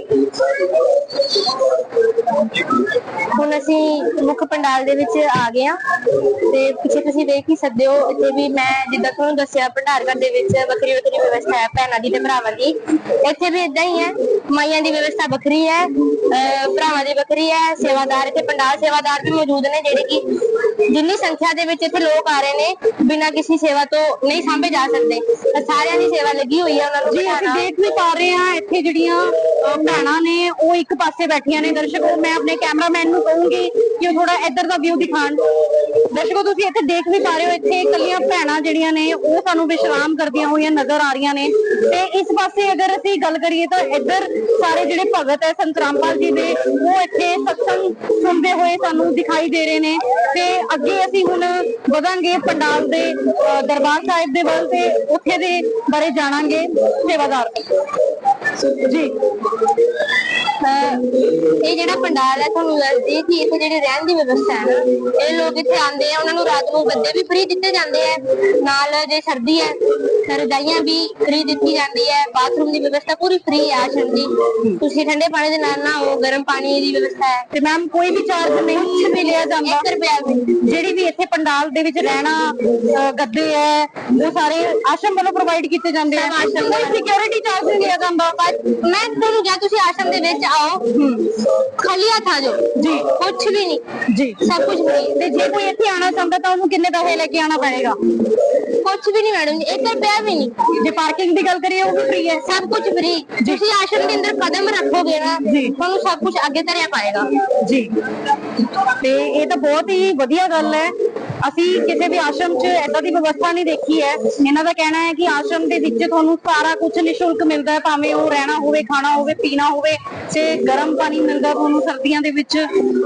ਹੁਣ ਅਸੀਂ ਮੁੱਖ ਪੰਡਾਲ ਦੇ ਵਿੱਚ ਆ ਗਏ ਆ ਤੇ ਪਿੱਛੇ ਤੁਸੀਂ ਦੇਖ ਹੀ ਸਕਦੇ ਹੋ ਇੱਥੇ ਵੀ ਮੈਂ ਜਿੱਦਾਂ ਤੁਹਾਨੂੰ ਦੱਸਿਆ ਭੰਡਾਰ ਘਰ ਦੇ ਵਿੱਚ ਵੱਖਰੀ ਵੱਖਰੀ ਵਿਵਸਥਾ ਹੈ ਭੈਣਾਂ ਦੀ ਤੇ ਭਰਾਵਾਂ ਦੀ ਇੱਥੇ ਵੀ ਇਦਾਂ ਹੀ ਹੈ ਮਾਈਆਂ ਦੀ ਵਿਵਸਥਾ ਵੱਖਰੀ ਹੈ ਭਰਾਵਾਂ ਦੀ ਵੱਖਰੀ ਹੈ ਸੇਵਾਦਾਰ ਇੱਥੇ ਪੰਡਾਲ ਸੇਵਾਦਾਰ ਵੀ ਮੌਜੂਦ ਨੇ ਜਿਹੜੇ ਕਿ ਜਿੰਨੀ ਸੰਖਿਆ ਦੇ ਵਿੱਚ ਇੱਥੇ ਲੋਕ ਆ ਰਹੇ ਨੇ ਬਿਨਾਂ ਕਿਸੇ ਸੇਵਾ ਤੋਂ ਨਹੀਂ ਸਾਂਭੇ ਜਾ ਸਕਦੇ ਸਾਰਿਆਂ ਦੀ ਸੇਵਾ ਲੱਗੀ ਹੋਈ ਹੈ ਉਹਨਾਂ ਨੂੰ ਜੀ ਅਸੀਂ। ਦੇਖ ਵੀ ਪਾ ਰਹੇ ਹਾਂ ਇੱਥੇ ਜਿਹੜੀਆਂ ਭੈਣਾਂ ਨੇ ਉਹ ਇੱਕ ਪਾਸੇ ਬੈਠੀਆਂ ਨੇ ਦਰਸ਼ਕੋ, ਮੈਂ ਆਪਣੇ ਕੈਮਰਾਮੈਨ ਨੂੰ ਕਹੂੰਗੀ ਕਿ ਉਹ ਥੋੜਾ ਇੱਧਰ ਦਾ ਵਿਊ ਦਿਖਾਣ ਦਰਸ਼ਕੋ, ਤੁਸੀਂ ਇੱਥੇ ਦੇਖ ਵੀ ਪਾ ਰਹੇ ਹੋ, ਇੱਥੇ ਇਕੱਲੀਆਂ ਭੈਣਾਂ ਜਿਹੜੀਆਂ ਨੇ, ਉਹ ਸਾਨੂੰ ਵਿਸ਼ਰਾਮ ਕਰਦੀਆਂ ਹੋਈਆਂ ਨਜ਼ਰ ਆ ਰਹੀਆਂ ਨੇ। ਤੇ ਇਸ ਪਾਸੇ ਅਗਰ ਅਸੀਂ ਗੱਲ ਕਰੀਏ ਤਾਂ ਇੱਧਰ ਸਾਰੇ ਜਿਹੜੇ ਭਗਤ ਹੈ, ਸੰਤ ਰਾਮਪਾਲ ਜੀ ਦੇ, ਉਹ ਇੱਥੇ ਸਤਸੰਗ ਸੁਣਦੇ ਹੋਏ ਸਾਨੂੰ ਦਿਖਾਈ ਦੇ ਰਹੇ ਨੇ। ਤੇ ਅੱਗੇ ਅਸੀਂ ਹੁਣ ਵਧਾਂਗੇ ਪੰਡਾਲ ਦੇ ਦਰਬਾਰ ਸਾਹਿਬ ਦੇ ਵੱਲ ਤੇ ਉੱਥੇ ਦੇ ਬਾਰੇ ਜਾਣਾਂਗੇ। ਸੇਵਾਦਾਰ। ਜੀ। ਇਹ ਜਿਹੜਾ ਪੰਡਾਲ ਹੈ ਤੁਹਾਨੂੰ ਦੱਸਦੀ ਕਿ ਇੱਥੇ ਜਿਹੜੀ ਰਹਿਣ ਦੀ ਵਿਵਸਥਾ ਹੈ ਨਾ ਇਹ ਲੋਕ ਇੱਥੇ ਆਉਂਦੇ ਆ ਉਹਨਾਂ ਨੂੰ ਰਾਤ ਨੂੰ ਗੱਦੇ ਵੀ ਫ੍ਰੀ ਦਿੱਤੇ ਜਾਂਦੇ ਆ। ਨਾਲ ਜੇ ਸਰਦੀ ਹੈ ਰਜਾਈਆਂ ਵੀ ਫ੍ਰੀ ਦਿੱਤੀ ਜਾਂਦੀ ਹੈ। ਬਾਥਰੂਮ ਦੀ ਵਿਵਸਥਾ ਪੂਰੀ ਫ੍ਰੀ ਹੈ ਆਸ਼ਰਮ ਦੀ। ਤੁਸੀਂ ਠੰਡੇ ਪਾਣੀ ਦੇ ਨਾਲ ਨਹਾਓ ਗਰਮ ਪਾਣੀ ਦੀ ਵਿਵਸਥਾ ਹੈ। ਤੇ ਮੈਮ ਕੋਈ ਵੀ ਚਾਰਜ ਨਹੀਂ ਵੀ ਲਿਆ ਜਾਂਦਾ। 1 ਰੁਪਿਆ ਜਿਹੜੀ ਵੀ ਇੱਥੇ ਪੰਡਾਲ ਦੇ ਵਿੱਚ ਰਹਿਣਾ ਗੱਦੇ ਹੈ ਉਹ ਸਾਰੇ ਆਸ਼ਰਮ ਵੱਲੋਂ ਪ੍ਰੋਵਾਈਡ ਕੀਤੇ ਜਾਂਦੇ ਆ। ਕੋਈ ਸਿਕਿਉਰਿਟੀ ਚਾਰਜ ਨਹੀਂ ਲਿਆ ਜਾਂਦਾ। ਮੈਂ ਤੁਹਾਨੂੰ ਕਿਹਾ ਤੁਸੀਂ ਆਸ਼ਰਮ ਦੇ ਵਿੱਚ ਆਓ ਖਾਲੀ ਹੱਥ ਆ ਜਾਓ ਜੀ ਕੁਝ ਵੀ ਨਹੀਂ ਜੀ ਸਭ ਕੁਝ ਫ੍ਰੀ ਤੇ ਜੇ ਕੋਈ ਇੱਥੇ ਆਣਾ ਚਾਹੁੰਦਾ ਤਾਂ ਉਹਨੂੰ ਕਿੰਨੇ ਪੈਸੇ ਲੈ ਕੇ ਆਣਾ ਪਏਗਾ ਕੁਝ ਵੀ ਨਹੀਂ ਮੈਡਮ 1 ਰੁਪਿਆ ਵੀ ਨਹੀਂ ਜੇ ਪਾਰਕਿੰਗ ਦੀ ਗੱਲ ਕਰੀਏ ਉਹ ਵੀ ਫ੍ਰੀ ਹੈ ਸਭ ਕੁਝ ਫ੍ਰੀ ਤੁਸੀਂ ਆਸ਼ਰਮ ਦੇ ਅੰਦਰ ਕਦਮ ਰੱਖੋਗੇ ਨਾ। ਤੁਹਾਨੂੰ ਸਭ ਕੁਝ ਅੱਗੇ ਧਰਿਆ ਪਾਏਗਾ ਜੀ ਤੇ ਇਹ ਤਾਂ ਬਹੁਤ ਹੀ ਵਧੀਆ ਗੱਲ ਹੈ ਅਸੀਂ ਕਿਸੇ ਵੀ ਆਸ਼ਰਮ 'ਚ ਏਦਾਂ ਦੀ ਵਿਵਸਥਾ ਨਹੀਂ ਦੇਖੀ ਹੈ। ਇਹਨਾਂ ਦਾ ਕਹਿਣਾ ਹੈ ਕਿ ਆਸ਼ਰਮ ਦੇ ਵਿੱਚ ਤੁਹਾਨੂੰ ਸਾਰਾ ਕੁਝ ਨਿਸ਼ੁਲਕ ਮਿਲਦਾ ਹੈ, ਭਾਵੇਂ ਉਹ ਰਹਿਣਾ ਹੋਵੇ, ਖਾਣਾ ਹੋਵੇ, ਪੀਣਾ ਹੋਵੇ, ਤੇ ਗਰਮ ਪਾਣੀ ਮਿਲਦਾ ਤੁਹਾਨੂੰ ਸਰਦੀਆਂ ਦੇ ਵਿੱਚ।